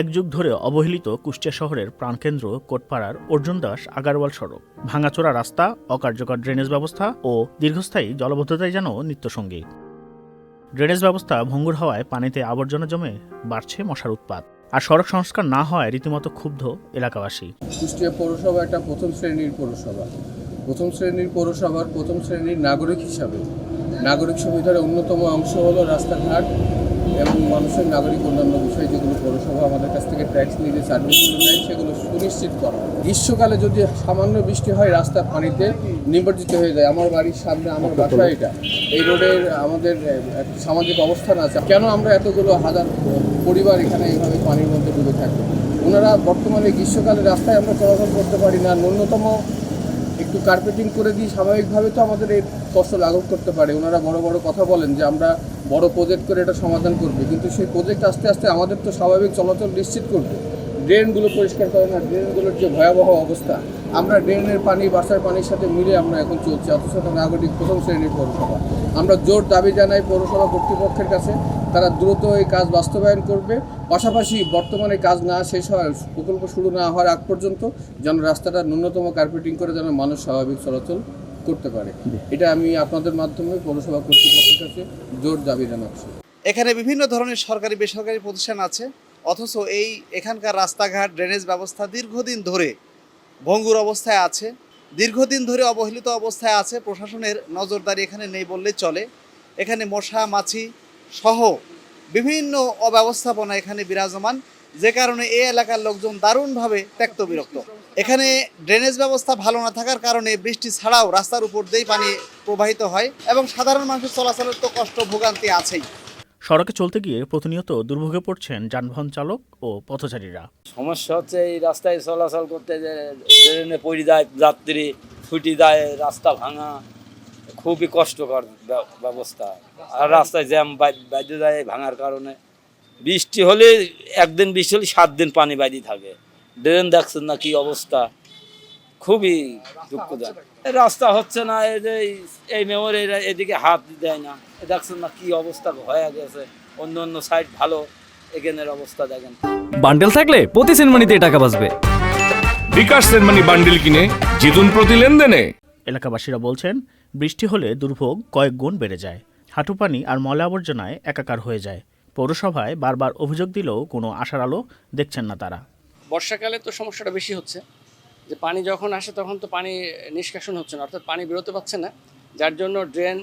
এক যুগ ধরে অবহেলিত কুষ্টিয়া শহরের প্রাণকেন্দ্র কোটপাড়ার অর্জুন দাস আগারওয়াল সড়ক, ভাঙাচোরা রাস্তা, অকার্যকর ড্রেনেজ ব্যবস্থা ও দীর্ঘস্থায়ী জলবদ্ধতাই যেন নিত্যসঙ্গী। ড্রেনেজ ব্যবস্থা ভঙ্গুর হওয়ায় পানিতে আবর্জনা জমে বাড়ছে মশার উৎপাত। আর সড়ক সংস্কার না হওয়ায় রীতিমতো ক্ষুব্ধ এলাকাবাসী। কুষ্টিয়া পৌরসভা একটা প্রথম শ্রেণির পৌরসভা। প্রথম শ্রেণির পৌরসভার প্রথম শ্রেণির নাগরিক হিসাবে নাগরিক সুবিধার অন্যতম অংশ হলো রাস্তাঘাট এবং মানুষের নাগরিক অন্যান্য বিষয় যেগুলো পৌরসভা আমাদের কাছ থেকে ট্যাক্স নিয়ে যে সার্ভিসগুলো নেয় সেগুলো সুনিশ্চিত করা। গ্রীষ্মকালে যদি সামান্য বৃষ্টি হয় রাস্তা পানিতে নিমজ্জিত হয়ে যায়। আমার বাড়ির সামনে আমার বাসা এটা। এই রোডের আমাদের সামাজিক অবস্থান আছে। কেন আমরা এতগুলো হাজার পরিবার এখানে এইভাবে পানির মধ্যে ডুবে থাকব ওনারা বর্তমানে গ্রীষ্মকালে রাস্তায় আমরা চলাচল করতে পারি না। ন্যূনতম একটু কার্পেটিং করে দিই। স্বাভাবিকভাবে তো আমাদের এই কষ্ট লাঘব করতে পারে, ওনারা বড় বড় কথা বলেন যে আমরা বড় প্রজেক্ট করে এটা সমাধান করবে, কিন্তু সেই প্রজেক্ট আস্তে আস্তে আমাদের তো স্বাভাবিক চলাচল নিশ্চিত করবে। ড্রেনগুলো পরিষ্কার করে না ড্রেনগুলোর যে ভয়াবহ অবস্থা, আমরা ড্রেনের পানি, বাসার পানির সাথে মিলে আমরা এখন চলছি, অথচ নাগরিক প্রথম শ্রেণির পৌরসভা। আমরা জোর দাবি জানাই পৌরসভা কর্তৃপক্ষের কাছে, তারা দ্রুত এই কাজ বাস্তবায়ন করবে, পাশাপাশি বর্তমানে কাজ না শেষ হওয়ার প্রকল্প শুরু না হওয়ার আগ পর্যন্ত যেন রাস্তাটা ন্যূনতম কার্পেটিং করে যেন মানুষ স্বাভাবিক চলাচল করতে পারে। এটা আমি আপনাদের মাধ্যমে পৌরসভা কর্তৃপক্ষের কাছে জোর দাবি জানাচ্ছি। এখানে বিভিন্ন ধরনের সরকারি, বেসরকারি প্রতিষ্ঠান আছে, অথচ এই এখানকার রাস্তাঘাট ড্রেনেজ ব্যবস্থা দীর্ঘদিন ধরে ভঙ্গুর অবস্থায় আছে। দীর্ঘদিন ধরে অবহেলিত অবস্থায় আছে, প্রশাসনের নজরদারি এখানে নেই বললেই চলে। এখানে মশা, মাছি সহ বিভিন্ন অব্যবস্থাপনা এখানে বিরাজমান। যে কারণে এই এলাকার লোকজন দারুণভাবে ত্যক্ত বিরক্ত এখানে ড্রেনেজ ব্যবস্থা ভালো না থাকার কারণে বৃষ্টি ছাড়াও রাস্তার উপর দিয়েই পানি প্রবাহিত হয় এবং সাধারণ মানুষের চলাচলের তো কষ্ট ভোগান্তি আছেই। সড়কে চলতে গিয়ে প্রতিনিয়ত দুর্ভোগে পড়ছেন যানবাহন চালক ও পথচারীরা। সমস্যা হচ্ছে এই রাস্তায় চলাচল করতে যে ট্রেনে পড়ে যায় যাত্রী ছুটি যায় রাস্তা ভাঙা খুবই কষ্টকর ব্যবস্থা। আর রাস্তায় জ্যাম বাইরে যায় ভাঙার কারণে। বৃষ্টি হলে একদিন বৃষ্টি হলে সাত দিন পানি বাইরে থাকে। ড্রেন দেখছেন না কি অবস্থা? খুবই দুঃখজনক। রাস্তা হচ্ছে না এই যে এই- মেয়র এরা এদিকে হাত দেয় না। দেখছেন না কি অবস্থা হয়ে গেছে। অন্য অন্য সাইড ভালো এখানের অবস্থা দেখেন। বান্ডেল থাকলে প্রতি সেনমানিতে টাকা বাঁচবে। বিকাশ সেনমানি বান্ডিল কিনে জিতুন প্রতি লেনদেনে। এলাকাবাসীরা বলছেন বৃষ্টি হলে দুর্ভোগ কয়েক গুণ বেড়ে যায়। হাঁটু পানি আর ময়লা আবর্জনায় একাকার হয়ে যায়। পৌরসভায় বারবার অভিযোগ দিলেও কোনো আশার আলো দেখছেন না তারা। বর্ষাকালে তো সমস্যাটা বেশি হচ্ছে। যে পানি যখন আসে তখন তো পানি নিষ্কাশন হচ্ছে না, অর্থাৎ পানি বেরোতে পারছে না, যার জন্য ড্রেন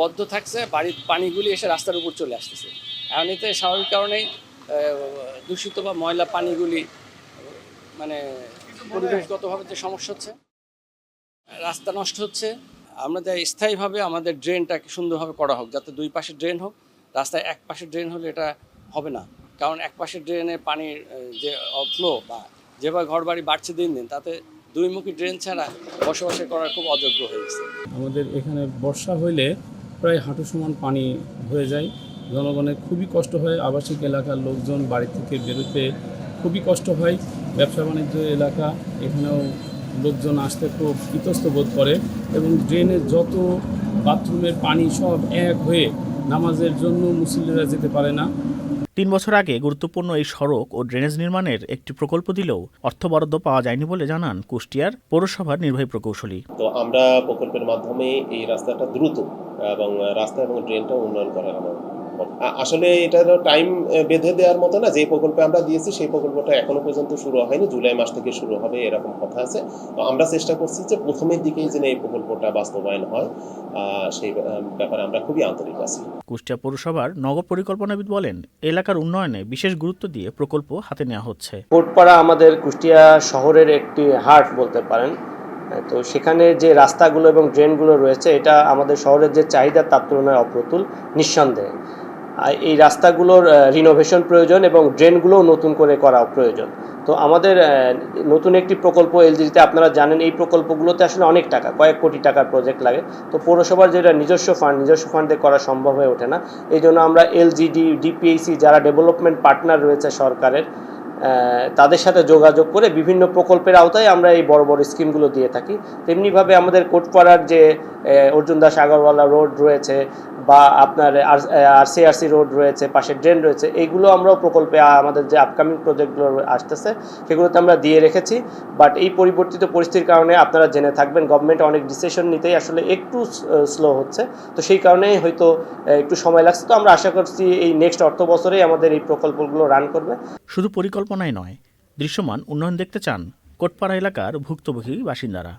বদ্ধ থাকছে, বাড়ির পানিগুলি এসে রাস্তার উপর চলে আসতেছে। এখন এতে স্বাভাবিক কারণেই দূষিত বা ময়লা পানিগুলি মানে পরিবেশগতভাবে যে সমস্যা হচ্ছে, রাস্তা নষ্ট হচ্ছে। আমরা তাই স্থায়ীভাবে আমাদের ড্রেনটাকে সুন্দরভাবে করা হোক, যাতে দুই পাশে ড্রেন হোক রাস্তায় এক পাশে ড্রেন হলে এটা হবে না। কারণ এক পাশে ড্রেনে পানির যে ফ্লো বা যেভাবে ঘর বাড়ি বাড়ছে দিন দিন, তাতে দুইমুখী ড্রেন ছাড়া বসবাস করার খুব অযোগ্য হয়ে গেছে। আমাদের এখানে বর্ষা হইলে প্রায় হাঁটু সমান পানি হয়ে যায়। জনগণের খুবই কষ্ট হয়। আবাসিক এলাকার লোকজন বাড়ি থেকে বেরোতে খুবই কষ্ট হয়। ব্যবসা বাণিজ্য এলাকা, এখানেও লোকজন আসতে খুব ইতস্ত বোধ করে এবং ড্রেনের যত বাথরুমের পানি সব এক হয়ে নামাজের জন্য মুসল্লিরা যেতে পারে না। তিন বছর আগে গুরুত্বপূর্ণ এই সড়ক ও ড্রেনেজ নির্মাণের একটি প্রকল্প দিলেও অর্থ বরাদ্দ পাওয়া যায়নি বলে জানান কুষ্টিয়ার পৌরসভার নির্বাহী প্রকৌশলী। তো আমরা প্রকল্পের মাধ্যমে এই রাস্তাটা দ্রুত এবং রাস্তা এবং ড্রেনটা উন্নয়ন করার আমার আসলে এটা টাইম বেঁধে দেওয়ার মতো না যে প্রকল্পে আমরা দিয়েছি সেই প্রকল্পটা এখনও পর্যন্ত শুরু হয়নি জুলাই মাস থেকে শুরু হবে এরকম কথা আছে। তো আমরা চেষ্টা করছি যে প্রথমের দিকেই যেন এই প্রকল্পটা বাস্তবায়ন হয় আহ, সেই ব্যাপারে আমরা খুবই আন্তরিক আছি। কুষ্টিয়া পৌরসভার নগর পরিকল্পনাবিদ বলেন এলাকার উন্নয়নে বিশেষ গুরুত্ব দিয়ে প্রকল্প হাতে নেওয়া হচ্ছে। কোটপাড়া আমাদের কুষ্টিয়া শহরের একটি হার্ট বলতে পারেন তো সেখানে যে রাস্তাগুলো এবং ড্রেনগুলো রয়েছে এটা আমাদের শহরের যে চাহিদা তার তুলনায় অপ্রতুল নিঃসন্দেহে। এই রাস্তাগুলোর রিনোভেশন প্রয়োজন এবং ড্রেনগুলোও নতুন করে করা প্রয়োজন। তো আমাদের নতুন একটি প্রকল্প এলজিডিতে আপনারা জানেন, এই প্রকল্পগুলোতে আসলে অনেক টাকা, কয়েক কোটি টাকার প্রজেক্ট লাগে। তো পৌরসভার যেটা নিজস্ব ফান্ড নিজস্ব ফান্ডে করা সম্ভব হয়ে ওঠে না। এই জন্য আমরা এলজিডি ডিপিএসি যারা ডেভেলপমেন্ট পার্টনার রয়েছে সরকারের তাদের সাথে যোগাযোগ করে বিভিন্ন প্রকল্পের আওতায় আমরা এই বড় বড় স্কিমগুলো দিয়ে থাকি। তেমনিভাবে আমাদের কোটপাড়ার যে অর্জুন দাস আগরওয়ালা রোড রয়েছে বা আপনার আরসিআরসি রোড রয়েছে, পাশে ড্রেন রয়েছে, এইগুলো আমরাও প্রকল্পে আমাদের যে আপকামিং প্রজেক্টগুলো আসতেছে, সেগুলোতে আমরা দিয়ে রেখেছি। বাট এই পরিবর্তিত পরিস্থিতির কারণে আপনারা জেনে থাকবেন গভর্নমেন্ট অনেক ডিসিশন নিতেই আসলে একটু স্লো হচ্ছে। তো সেই কারণেই হয়তো একটু সময় লাগছে। তো আমরা আশা করছি এই নেক্সট অর্থ বছরেই আমাদের এই প্রকল্পগুলো রান করবে। শুধু পরিকল্পনাই নয়, দৃশ্যমান উন্নয়ন দেখতে চান কোটপাড়া এলাকার ভুক্তভোগী বাসিন্দারা।